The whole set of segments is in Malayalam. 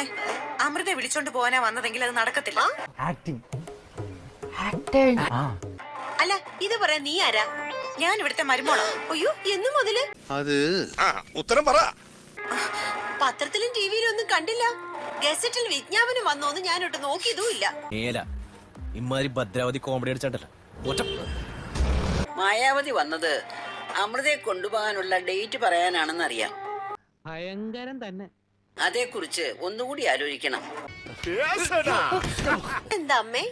മോളെ അമൃത വിളിച്ചോണ്ട് പോവാനാ വന്നതെങ്കിൽ അത് നടക്കത്തില്ല. ആക്ടിങ് അല്ല ഇത് പറയാൻ നീ ആരാ? ഞാൻ ഇവിടുത്തെ മരുമോളാ. അയ്യോ എന്നു മുതൽ? അത് ആ ഉത്തരം പറ. പത്രത്തിലും ടിവിയിലും ഒന്നും കണ്ടില്ല. ഗസറ്റിൽ വിജ്ഞാപനം വന്നോന്ന് ഞാനൊട്ട് നോക്കിയതും ഇല്ല. ഏല ഇമ്മാരി ഭദ്രാവതി കോമഡി അടിച്ചിട്ടല്ല മായാവതി വന്നത് അമൃതയെ കൊണ്ടുപോകാനുള്ള ഡേറ്റ് പറയാനാണെന്നറിയാം. ഭയങ്കരം തന്നെ. അതേക്കുറിച്ച് ഒന്നുകൂടി ആലോചിക്കണം. എന്താ അമ്മേ?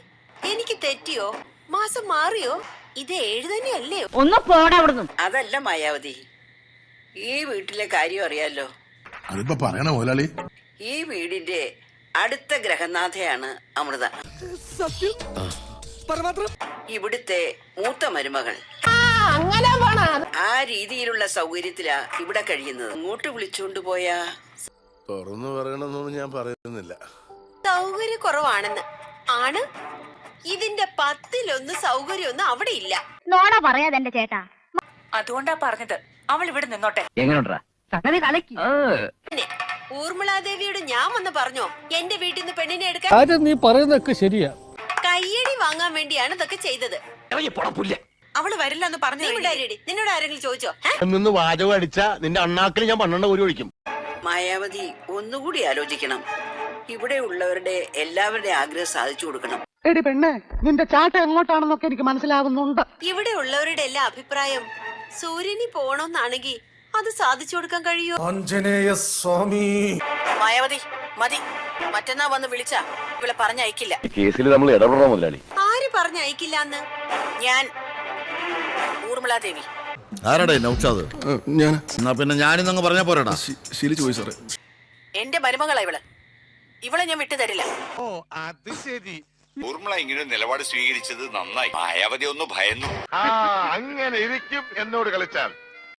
എനിക്ക് തെറ്റിയോ? മാസം മാറിയോ? ഇത് ഏഴ് തന്നെയല്ലേ ഒന്ന് പോടാ അവിടുന്ന്. അതല്ല മായാവതി. ഈ വീട്ടിലെ കാര്യം അറിയാലോ. അതിപ്പോ പറയണ മുതലാളി. ഈ വീടിന്റെ അടുത്ത ഗ്രഹനാഥയാണ് അമൃത. സത്യം? ഇവിടുത്തെ മൂത്ത മരുമകൾ. ആ രീതിയിലുള്ള സൗകര്യത്തിലാ ഇവിടെ കഴിയുന്നത്. ഇങ്ങോട്ട് വിളിച്ചുകൊണ്ട് പോയാ തുറന്നു പറയണമെന്നൊന്നും ഞാൻ പറയുന്നില്ല. സൗകര്യ കുറവാണെന്ന് ആണ്? ഇതിന്റെ പത്തിലൊന്ന് സൗകര്യമൊന്നും അവിടെ ഇല്ല. നോണ പറയാതെ എന്റെ ചേട്ടാ. അതുകൊണ്ടാ പറഞ്ഞത്. അവൾ ഇവിടെ നിന്നോട്ടെ. എങ്ങനെയുണ്ടാ സംഗതി കലക്കി. പിന്നെ ഊർമിളാദേവിയോട് ഞാൻ വന്ന് പറഞ്ഞോ? എന്റെ വീട്ടിൽ നിന്ന് പെണ്ണിനെ എടുക്കാൻ കാര്യം നീ പറയുന്നതൊക്കെ ശരിയാ. കയ്യടി വാങ്ങാൻ വേണ്ടിയാണ് ഇതൊക്കെ ചെയ്തത്. അവൾ വരില്ല എന്ന് പറഞ്ഞു നിന്നോട് ആരെങ്കിലും ചോദിച്ചോ? നിന്ന് വാചകം അടിച്ച നിന്റെ അണ്ണാക്കിൽ ഞാൻ പന്ത്രണ്ട് ഒരു ഒഴിക്കും. മായാവതി ഒന്നുകൂടി ആലോചിക്കണം. ഇവിടെ ഉള്ളവരുടെ എല്ലാവരുടെ ആഗ്രഹം സാധിച്ചു കൊടുക്കണം. എടി പെണ്ണെ നിന്റെ ചാട്ട എങ്ങോട്ടാണെന്നൊക്കെ എനിക്ക് മനസ്സിലാകുന്നുണ്ട് ഇവിടെ ഉള്ളവരുടെ എല്ലാ അഭിപ്രായം സൂര്യനി പോണോന്നാണെങ്കിൽ അത് സാധിച്ചു കൊടുക്കാൻ കഴിയോ? സ്വാമി. മായാവതി മതി. മറ്റന്നാ വന്ന് വിളിച്ച ഇവിടെ പറഞ്ഞയക്കില്ല. കേസിൽ നമ്മൾ ഇടപെടണം ആര് പറഞ്ഞയക്കില്ല എന്ന് ഞാൻ ഊർമിളാദേവി. ആരാടേ നൗഷാദ്? ഞാൻ എന്നാ പിന്നെ ഞാനിന്നങ്ങ് പറഞ്ഞ പോരാടാ. ശീലിച്ചു പോയി സാറേ. എന്റെ മരുമകളാ ഇവൾ. ഇവളെ ഞാൻ വിട്ടുതരില്ല ഓ അത് ശരി. ഊർമിള ഇങ്ങനെ നിലപാട് സ്വീകരിച്ചത് നന്നായി. മായാവതി ഒന്ന് ഭയന്നു. ആ അങ്ങനെ ഇരിക്കും എന്നോട് കളിച്ചാൽ.